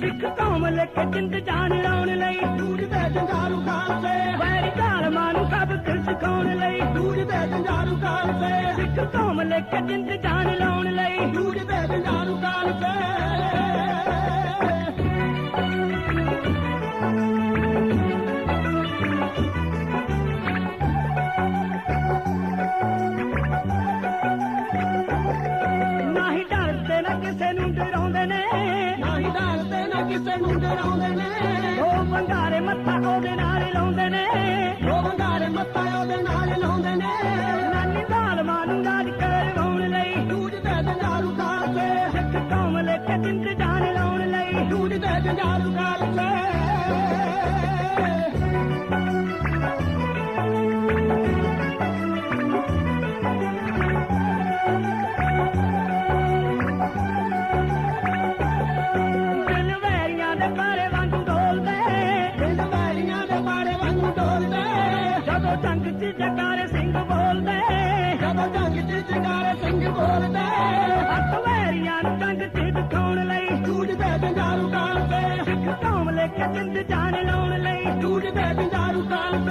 ਸਿੱਖ ਕੌਮ ਲਿਖ ਜਿੰਦ ਜਾਨ ਲਾਉਣ ਲਈ ਦੂਰ ਦੇ ਜੰਗਾਰੂ ਖਾਲਸੇ। ਵੈਰੀ ਜ਼ਾਲਮਾਂ ਨੂੰ ਸਬਕ ਸਿਖਾਉਣ ਲਈ ਦੂਰ ਦੇ ਜੰਗਾਰੂ ਖਾਲਸੇ। ਸਿੱਖ ਕੌਮ ਲਿਖ ਜਿੰਦ ਜਾਨ ਲਾਉਣ ਲਈ ਦੂਰ ਦੇ ਜੰਗਾਰੂ ਕਿਸੇ ਨੂੰ ਡਰਾਉਂਦੇ ਨੇ। ਨਹੀਂ ਡਰਦੇ ਨਾ ਕਿਸੇ ਨੂੰ ਡਰਾਉਂਦੇ ਨੇ। ਉਹ ਬੰਗਾਰੇ ਮੱਥਾ ਉਹਦੇ ਨਾਲ ਲਾਉਂਦੇ ਨੇ। ਉਹ ਵੰਗਾਰੇ ਮੱਥਾ ਉਹਦੇ ਨਾਲ ਲਾਉਂਦੇ ਨੇ। ਨਾਨੀ ਜ਼ਾਲਮਾਂ ਨੂੰ ਰਾਜ ਕਰਵਾਉਣ ਲਈ। ਦੂਰ ਦੇ ਜੰਗਾਰੂ ਖਾਲਸੇ ਸਿੱਖ ਕੌਮ ਲਿਖ ਜਿੰਦ ਜਾਨ ਲਾਉਣ ਲਈ। ਦੂਰ ਦੇ ਜੰਗਾਰੂ ਖਾਲਸੇ ਜਦੋਂ ਜੰਗ 'ਚ ਜਗਾਰੇ ਸਿੰਘ ਬੋਲਦੇ। ਜਦੋਂ ਜੰਗ ਚ ਜਗਾਰੇ ਸਿੰਘ ਬੋਲਦੇ। ਹੱਥ ਵੈਰੀਆਂ ਨੂੰ ਜੰਗ 'ਚ ਦਿਖਾਉਣ ਲਈ। ਦੂਰ ਦੇ ਜੰਗਾਰੂ ਖਾਲਸੇ ਸਿੱਖ ਕੌਮ ਲਿਖ ਜਿੰਦ ਜਾਨ ਲਾਉਣ ਲਈ। ਦੂਰ ਦੇ ਜੰਗਾਰੂ ਖਾਲਸੇ